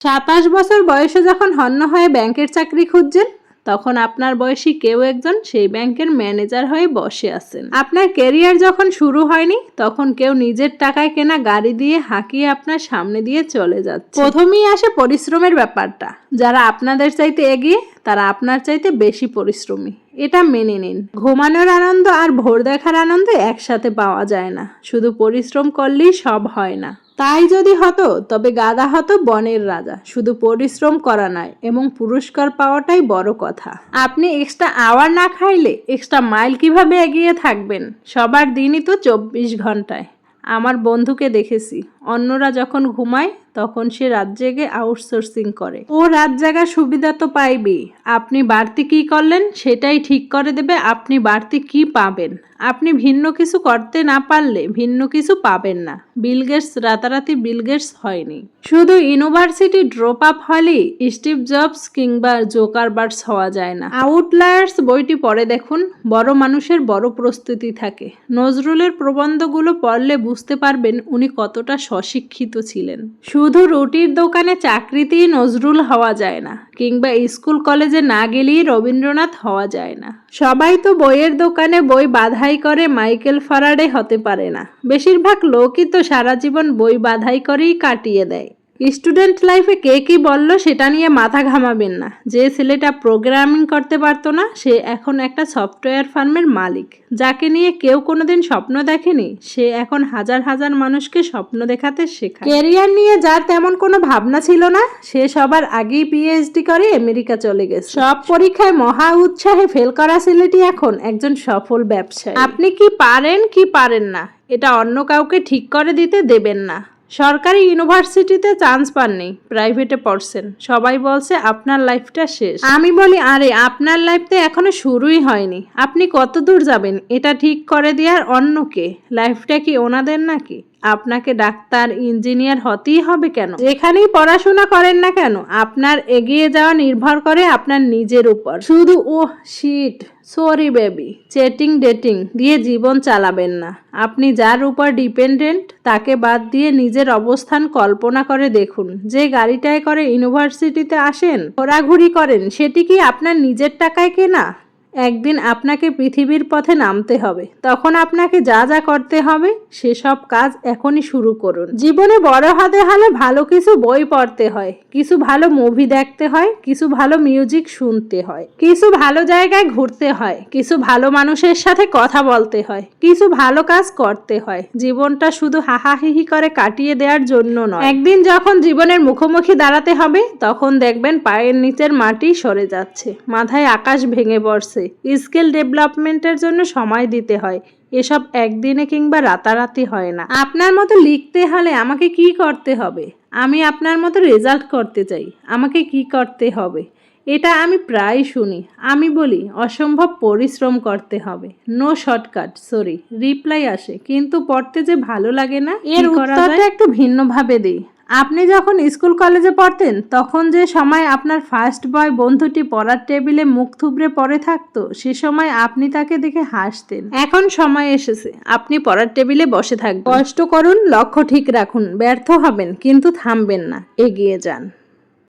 সাতাশ বছর বয়সে যখন হন্য হয়ে ব্যাংকের চাকরি খুঁজছেন, তখন আপনার বয়সী কেউ একজন সেই ব্যাংকের ম্যানেজার হয়ে বসে আছেন। আপনার ক্যারিয়ার যখন শুরু হয়নি, তখন কেউ নিজের টাকায় কেনা গাড়ি দিয়ে হাঁকিয়ে আপনার সামনে দিয়ে চলে যাচ্ছে। প্রথমেই আসে পরিশ্রমের ব্যাপারটা। যারা আপনাদের চাইতে এগিয়ে, তারা আপনার চাইতে বেশি পরিশ্রমী। এটা মেনে নিন। ঘুমানোর আনন্দ আর ভোর দেখার আনন্দ একসাথে পাওয়া যায় না। শুধু পরিশ্রম করলেই সব হয় না। তাই যদি হতো, তবে গাদা হতো বনের রাজা। শুধু পরিশ্রম করা নয়, এবং পুরস্কার পাওয়াটাই বড় কথা। আপনি এক্সট্রা আওয়ার না খাইলে এক্সট্রা মাইল কীভাবে এগিয়ে থাকবেন? সবার দিনই তো চব্বিশ ঘন্টায়। আমার বন্ধুকে দেখেছি। অন্যরা যখন ঘুমায়, তখন সে রাত জেগে আউটসোর্সিং করে। ও রাত জাগার সুবিধা তো পাইবেই। আপনি বাড়তি কি করলেন, সেটাই ঠিক করে দেবে আপনি বাড়তি কি পাবেন। আপনি ভিন্ন কিছু করতে না পারলে ভিন্ন কিছু পাবেন না। বিল গেটস রাতারাতি বিল গেটস হয়নি। শুধু ইউনিভার্সিটি ড্রপ আপ হলেই স্টিভ জবস কিংবা জোকার বার্ডস হওয়া যায় না। আউটলায়ার্স বইটি পড়ে দেখুন, বড় মানুষের বড় প্রস্তুতি থাকে। নজরুলের প্রবন্ধগুলো পড়লে বুঝতে পারবেন উনি কতটা স্বশিক্ষিত ছিলেন। শুধু রুটির দোকানে চাকরিতেই নজরুল হওয়া যায় না, কিংবা স্কুল কলেজে না গেলেই রবীন্দ্রনাথ হওয়া যায় না। সবাই তো বইয়ের দোকানে বই বাধাই করে মাইকেল ফারাডে হতে পারে না। বেশিরভাগ লোকই তো সারা জীবন বই বাধাই করেই কাটিয়ে দেয়। স্টুডেন্ট লাইফে কে কি বলল সেটা নিয়ে মাথা ঘামাবেন না। যে ছেলেটা প্রোগ্রামিং করতে পারতো না, সে এখন একটা সফটওয়্যার ফার্মের মালিক। যাকে নিয়ে কেউ কোনোদিন স্বপ্ন দেখেনি, সে এখন হাজার হাজার মানুষকে স্বপ্ন দেখাতে শেখায়। কেরিয়ার নিয়ে যার তেমন কোনো ভাবনা ছিল না, সে সবার আগেই পিএইচডি করে আমেরিকা চলে গেছে। সব পরীক্ষায় মহা উৎসাহে ফেল করা ছেলেটি এখন একজন সফল ব্যবসায়ী। আপনি কি পারেন কি পারেন না, এটা অন্য কাউকে ঠিক করে দিতে দেবেন না। সরকারি ইউনিভার্সিটিতে চান্স পাননি, প্রাইভেটে পড়ছেন। সবাই বলছে, আপনার লাইফটা শেষ। আমি বলি, আরে, আপনার লাইফ তো এখনও শুরুই হয়নি। আপনি কত দূর যাবেন? এটা ঠিক করে দেওয়ার অন্য কে? লাইফটা কি ওনাদের নাকি? আপনাকে ডাক্তার, ইঞ্জিনিয়ার হতেই হবে কেন? যেখানেই পড়াশোনা করেন না কেন, আপনার এগিয়ে যাওয়া নির্ভর করে আপনার নিজের উপর। শুধু ও shit sorry baby cheating dating দিয়ে জীবন চালাবেন না। আপনি যার উপর ডিপেন্ডেন্ট তাকে বাদ দিয়ে নিজের অবস্থান কল্পনা করে দেখুন। যে গাড়িটায় করে ইউনিভার্সিটিতে আসেন, ঘোরাঘুরি করেন, সেটি কি আপনার নিজের টাকায় কেনা? একদিন আপনাকে পৃথিবীর পথে নামতে হবে। তখন আপনাকে যা যা করতে হবে, সেসব কাজ এখনই শুরু করুন। জীবনে বড় হাতে হলে ভালো কিছু বই পড়তে হয়, কিছু ভালো মুভি দেখতে হয়, কিছু ভালো মিউজিক শুনতে হয়, কিছু ভালো জায়গায় ঘুরতে হয়, কিছু ভালো মানুষের সাথে কথা বলতে হয়, কিছু ভালো কাজ করতে হয়। জীবনটা শুধু হাহাহিহি করে কাটিয়ে দেওয়ার জন্য নয়। একদিন যখন জীবনের মুখোমুখি দাঁড়াতে হবে, তখন দেখবেন পায়ের নিচের মাটি সরে যাচ্ছে, মাথায় আকাশ ভেঙে পড়ছে। স্কিল ডেভেলপমেন্টের জন্য সময় দিতে হয়। এসব একদিনে কিংবা রাতারাতি হয় না। আপনার মতো লিখতে হলে আমাকে কি করতে হবে? আমি আপনার মতো রেজাল্ট করতে চাই। আমাকে কি করতে হবে? এটা আমি প্রায় শুনি। আমি বলি অসম্ভব পরিশ্রম করতে হবে। No shortcut sorry. রিপ্লাই আসে কিন্তু পড়তে যে ভালো লাগে না এর উত্তরটা একটু ভিন্নভাবে দিই। আপনি যখন স্কুল কলেজে পড়তেন, তখন যে সময় আপনার ফার্স্ট বয় বন্ধুটি পড়ার টেবিলে মুখ থুবড়ে পড়ে থাকতো, সে সময় আপনি তাকে দেখে হাসতেন। এখন সময় এসেছে, আপনি পড়ার টেবিলে বসে থাকবেন। কষ্ট করুন, লক্ষ্য ঠিক রাখুন, ব্যর্থ হবেন, কিন্তু থামবেন না, এগিয়ে যান।